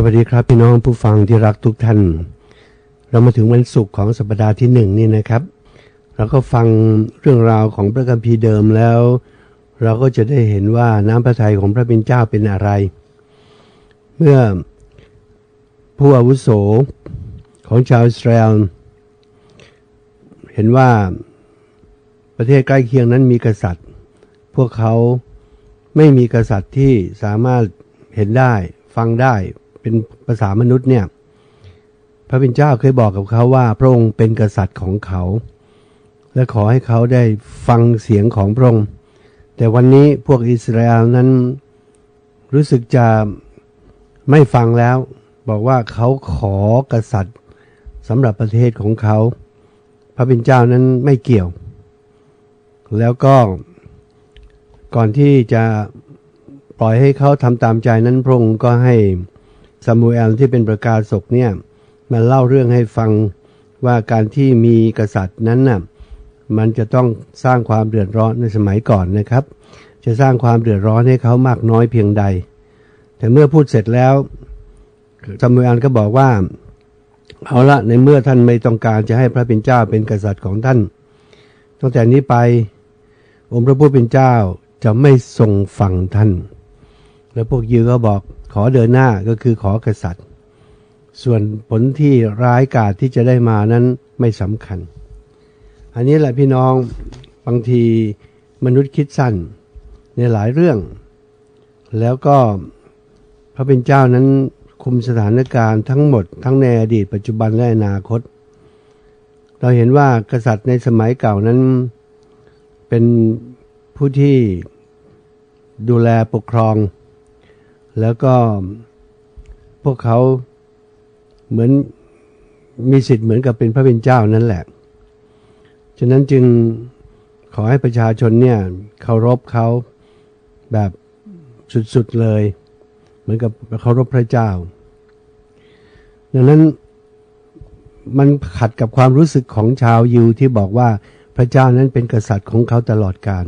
สวัสดีครับพี่น้องผู้ฟังที่รักทุกท่าน เรามาถึงวันศุกร์ของสัปดาห์ที่หนึ่งนี่นะครับ เราก็ฟังเรื่องราวของพระคัมภีร์เดิมแล้ว เราก็จะได้เห็นว่าน้ำพระทัยของพระเป็นเจ้าเป็นอะไร เมื่อผู้อาวุโสของชาวอิสราเอลเห็นว่าประเทศใกล้เคียงนั้นมีกษัตริย์ พวกเขาไม่มีกษัตริย์ที่สามารถเห็นได้ฟังได้ เป็นภาษามนุษย์เนี่ย พระเป็นเจ้าเคยบอกกับเขาว่า พระองค์เป็นกษัตริย์ของเขา และขอให้เขาได้ฟังเสียงของพระองค์ แต่วันนี้พวกอิสราเอลนั้นรู้สึกจะไม่ฟังแล้ว บอกว่าเขาขอกษัตริย์สำหรับประเทศของเขา พระเป็นเจ้านั้นไม่เกี่ยว แล้วก็ก่อนที่จะปล่อยให้เขาทำตามใจนั้นพระองค์ก็ให้ ซามูเอลที่เป็นประกาศกเนี่ยมาเล่าเรื่องให้ฟังว่าการที่มีกษัตริย์นั้นน่ะมันจะต้องสร้างความเดือดร้อนในสมัยก่อนนะครับ จะสร้างความเดือดร้อนให้เขามากน้อยเพียงใด แต่เมื่อพูดเสร็จแล้วซามูเอลก็บอกว่าเอาละในเมื่อท่านไม่ต้องการจะให้พระเป็นเจ้าเป็นกษัตริย์ของท่านตั้งแต่นี้ไป องค์พระผู้เป็นเจ้าจะไม่ทรงฟังท่าน แล้วพวกยิวก็บอกขอเดินหน้าก็คือขอกษัตริย์ ส่วนผลที่ร้ายกาจที่จะได้มานั้นไม่สำคัญ อันนี้แหละพี่น้องบางทีมนุษย์คิดสั้นในหลายเรื่อง แล้วก็พระเป็นเจ้านั้นคุมสถานการณ์ทั้งหมด ทั้งในอดีตปัจจุบันและอนาคต เราเห็นว่ากษัตริย์ในสมัยเก่านั้นเป็นผู้ที่ดูแลปกครอง แล้วก็พวกเขาเหมือนมีสิทธิ์เหมือนกับเป็นพระเป็นเจ้านั่นแหละ ฉะนั้นจึงขอให้ประชาชนเนี่ยเคารพเขาแบบสุดๆเลย เหมือนกับเคารพพระเจ้า ดังนั้นมันขัดกับความรู้สึกของชาวยิวที่บอกว่าพระเจ้านั้นเป็นกษัตริย์ของเขาตลอดกาล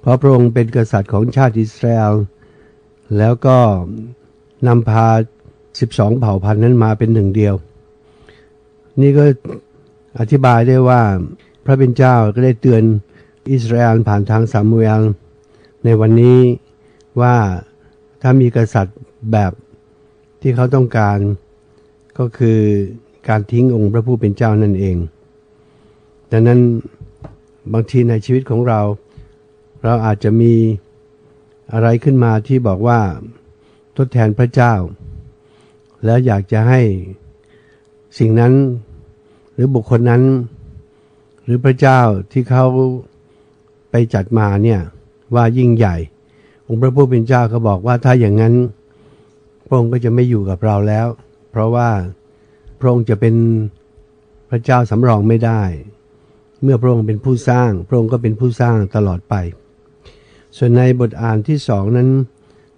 เพราะพระองค์เป็นกษัตริย์ของชาติอิสราเอล แล้วก็นำพา 12 เผ่าพันธุ์นั้นมาเป็นหนึ่งเดียว นี่ก็อธิบายได้ว่าพระเป็นเจ้าก็ได้เตือนอิสราเอลผ่านทางซามูเอลในวันนี้ว่าถ้ามีกษัตริย์แบบที่เขาต้องการก็คือการทิ้งองค์พระผู้เป็นเจ้านั่นเอง ดังนั้นบางทีในชีวิตของเรา เราอาจจะมี อะไรขึ้นมาที่บอกว่าทดแทนพระเจ้า แล้วอยากจะให้สิ่งนั้นหรือบุคคลนั้น หรือพระเจ้าที่เขาไปจัดมาเนี่ยว่ายิ่งใหญ่ องค์พระผู้เป็นเจ้าก็บอกว่าถ้าอย่างนั้นพระองค์ก็จะไม่อยู่กับเราแล้ว เพราะว่าพระองค์จะเป็นพระเจ้าสำรองไม่ได้ เมื่อพระองค์เป็นผู้สร้าง พระองค์ก็เป็นผู้สร้างตลอดไป ส่วนในบทอ่านที่สองนั้น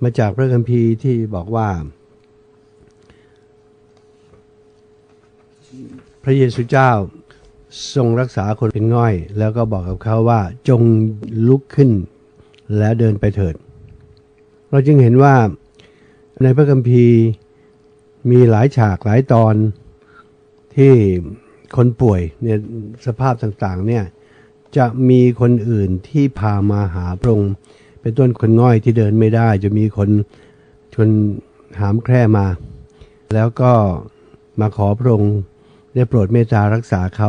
มาจากพระคัมภีร์ที่บอกว่า พระเยซูเจ้าทรงรักษาคนเป็นง่อย แล้วก็บอกกับเขาว่าจงลุกขึ้นแล้วเดินไปเถิด เราจึงเห็นว่าในพระคัมภีร์มีหลายฉากหลายตอนที่คนป่วยเนี่ยสภาพต่างๆเนี่ย จะมีคนอื่นที่พามาหาพระองค์เป็นต้นคนง่อยที่เดินไม่ได้ จะมีคนชนหามแคร่มา แล้วก็มาขอพระองค์ได้โปรดเมตตารักษาเขา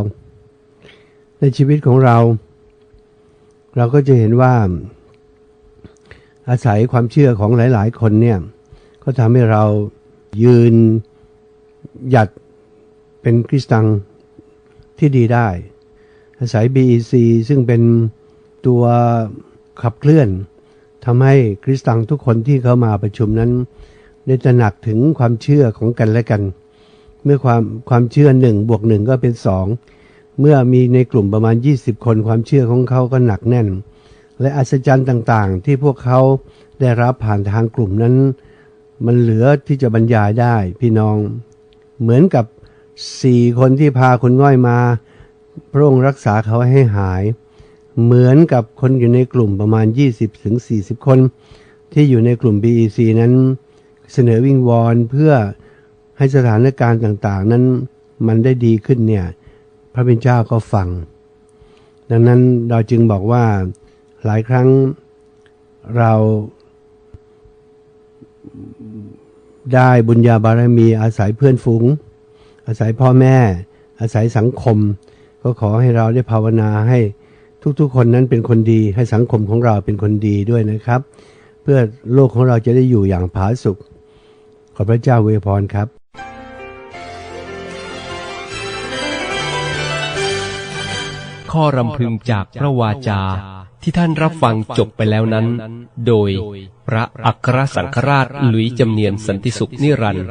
ในชีวิตของเรา เราก็จะเห็นว่า อาศัยความเชื่อของหลาย ๆ คนเนี่ย ก็ทำให้เรายืนหยัดเป็นคริสตังที่ดีได้ อาศัย BEC ซึ่งเป็นตัวขับเคลื่อนทำให้คริสตังทุกคนที่เข้ามาประชุมนั้น ได้ตระหนักถึงความเชื่อของกันและกัน เมื่อความความเชื่อหนึ่งบวกหนึ่งก็เป็นสองเมื่อมีในกลุ่มประมาณ 20 คนความเชื่อของเขาก็หนักแน่น และอัศจรรย์ต่างๆ ที่พวกเขาได้รับผ่านทางกลุ่มนั้น มันเหลือที่จะบรรยายได้พี่น้อง เหมือนกับสี่คนที่พาคนง่อยมา พระองค์รักษาเขาให้หาย เหมือนกับคนอยู่ในกลุ่มประมาณ 20-40 คน ที่อยู่ในกลุ่ม BEC นั้นเสนอวิงวอนเพื่อให้สถานการณ์ต่างๆ นั้นมันได้ดีขึ้นเนี่ย พระเป็นเจ้าก็ฟัง ดังนั้นเราจึงบอกว่าหลายครั้งเราได้บุญญาบารมีอาศัยเพื่อนฝูง อาศัยพ่อแม่ อาศัยสังคม ก็ขอให้เราได้ภาวนาให้ทุกๆ คนนั้นเป็นคนดีให้สังคมของเราเป็นคนดีด้วยนะครับ เพื่อโลกของเราจะได้อยู่อย่างผาสุกขอพระเจ้าอวพรครับข้อรำพึงจากพระวาจาที่ท่านรับฟังจบไปแล้วนั้น โดยพระอัครสังฆราชหลุยจำเนียนสันติสุขนิรันดร์